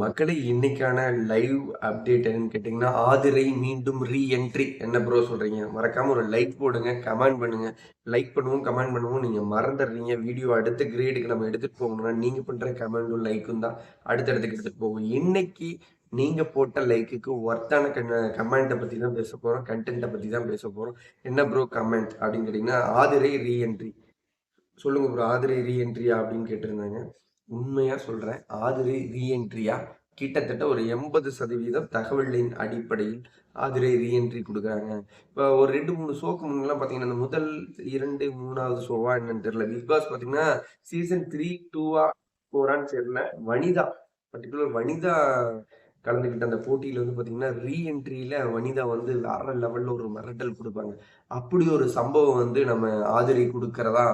மக்களே இன்னைக்கான live update என்னன்னு கேட்டிங்கன்னா ஆதிரை மீண்டும் ரீஎன்ட்ரி என்ன ப்ரோ சொல்கிறீங்க மறக்காமல் ஒரு லைக் போடுங்க கமெண்ட் பண்ணுங்க. லைக் பண்ணுவோம் கமெண்ட் பண்ணுவோம். நீங்கள் மறந்துடுறீங்க. வீடியோ அடுத்த கிரேடுக்கு நம்ம எடுத்துகிட்டு போகணும்னா நீங்கள் பண்ணுற கமெண்டும் லைக்கும் தான். அடுத்த இடத்துக்கு எடுத்துகிட்டு போகும் இன்னைக்கு நீங்கள் போட்ட லைக்குக்கு ஒர்த்தான கண் கமெண்ட்டை பற்றி தான் பேச போகிறோம் கண்டென்ட்டை பற்றி தான் பேச போகிறோம் என்ன ப்ரோ கமெண்ட் அப்படின்னு கேட்டிங்கன்னா ஆதிரை ரீஎன்ட்ரி சொல்லுங்கள் ப்ரோ ஆதிரை ரீஎன்ட்ரியா அப்படின்னு கேட்டிருந்தாங்க. உண்மையாக சொல்கிறேன் ஆதிரை ரீஎன்ட்ரியா? கிட்டத்தட்ட ஒரு எண்பது சதவீதம் தகவலின் அடிப்படையில் ஆதிரை ரீஎன்ட்ரி கொடுக்குறாங்க. இப்போ ஒரு ரெண்டு மூணு ஷோக்கு முன்னெல்லாம் பார்த்தீங்கன்னா இந்த முதல் இரண்டு மூணாவது ஷோவா என்னன்னு தெரியல. பிக் பாஸ் பார்த்தீங்கன்னா சீசன் த்ரீ டூவா ஃபோரான்னு தெரியல. வனிதா பர்டிகுலர் வனிதா கலந்துக்கிட்ட அந்த போட்டியில் வந்து பார்த்தீங்கன்னா ரீஎன்ட்ரியில் வனிதா வந்து வேற லெவலில் ஒரு மிரட்டல் கொடுப்பாங்க. அப்படி ஒரு சம்பவம் வந்து நம்ம ஆதிரை கொடுக்கறதா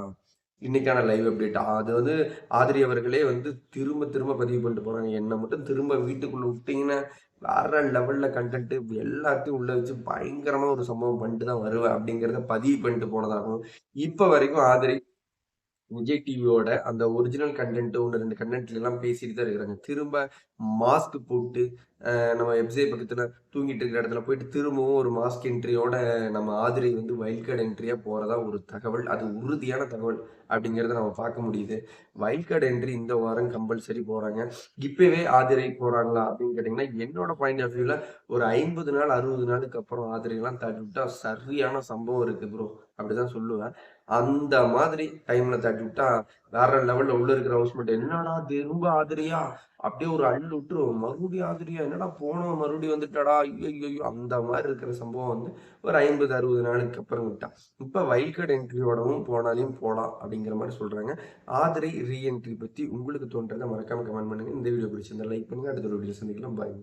இன்னைக்கான லைவ் அப்டேட் அது வந்து ஆதிரி அவர்களே வந்து திரும்ப திரும்ப பதிவு பண்ணிட்டு போறாங்க. என்னை மட்டும் திரும்ப வீட்டுக்குள்ள விட்டீங்கன்னா வேற லெவல்ல கண்டென்ட் எல்லாத்தையும் உள்ள வச்சு பயங்கரமா ஒரு சம்பவம் பண்ணிட்டு தான் வருவேன் அப்படிங்கிறத பதிவு பண்ணிட்டு போனதாகவும் இப்ப வரைக்கும் ஆதிரி விஜய் டிவியோட அந்த ஒரிஜினல் கண்டென்ட் ஒன்று ரெண்டு கண்டென்ட்ல எல்லாம் பேசிட்டு தான் இருக்கிறாங்க. திரும்ப மாஸ்க் போட்டு நம்ம வெப்சை பக்கத்தில் தூங்கிட்டு இருக்கிற இடத்துல போயிட்டு திரும்பவும் ஒரு மாஸ்க் என்ட்ரியோட நம்ம ஆதிரை வந்து வைல்ட் கார்டு என்ட்ரியாக போகிறதா ஒரு தகவல். அது உறுதியான தகவல் அப்படிங்கிறத நம்ம பார்க்க முடியுது. வைல்ட் கார்டு என்ட்ரி இந்த வாரம் கம்பல்சரி போகிறாங்க இப்போவே ஆதிரை போகிறாங்களா அப்படின்னு கேட்டிங்கன்னா என்னோட பாயிண்ட் ஆஃப் வியூவில் ஒரு ஐம்பது நாள் அறுபது நாளுக்கு அப்புறம் ஆதிரைலாம் தட்டி விட்டா சரியான சம்பவம் இருக்குது ப்ரோ அப்படிதான் சொல்லுவேன். அந்த மாதிரி டைமில் தட்டி விட்டா வேற லெவலில் உள்ள இருக்கிற ஹவுஸ்மேட் என்னடா திரும்ப ஆதிரியா? அப்படியே ஒரு அள்ளு விட்டுரும் மறுபடியும் ஆதிரியா என்னடா போனோம் மறுபடியும் வந்துட்டாடா? ஐயோ ஐயோ அந்த மாதிரி இருக்கிற சம்பவம் வந்து ஒரு ஐம்பது அறுபது நாளுக்கு அப்புறம் விட்டான் இப்போ வைல்ட் கார்டு என்ட்ரியோடவும் போனாலையும் போகலாம் அப்படிங்கிற மாதிரி சொல்றாங்க. ஆதிரை ரீஎன்ட்ரி பத்தி உங்களுக்கு தோன்றதை மறக்காம கமெண்ட் பண்ணுங்க. இந்த வீடியோ பிடிச்சிருந்தா லைக் பண்ணுங்க. அடுத்த ஒரு வீடியோ சந்திக்கலாம். பாய்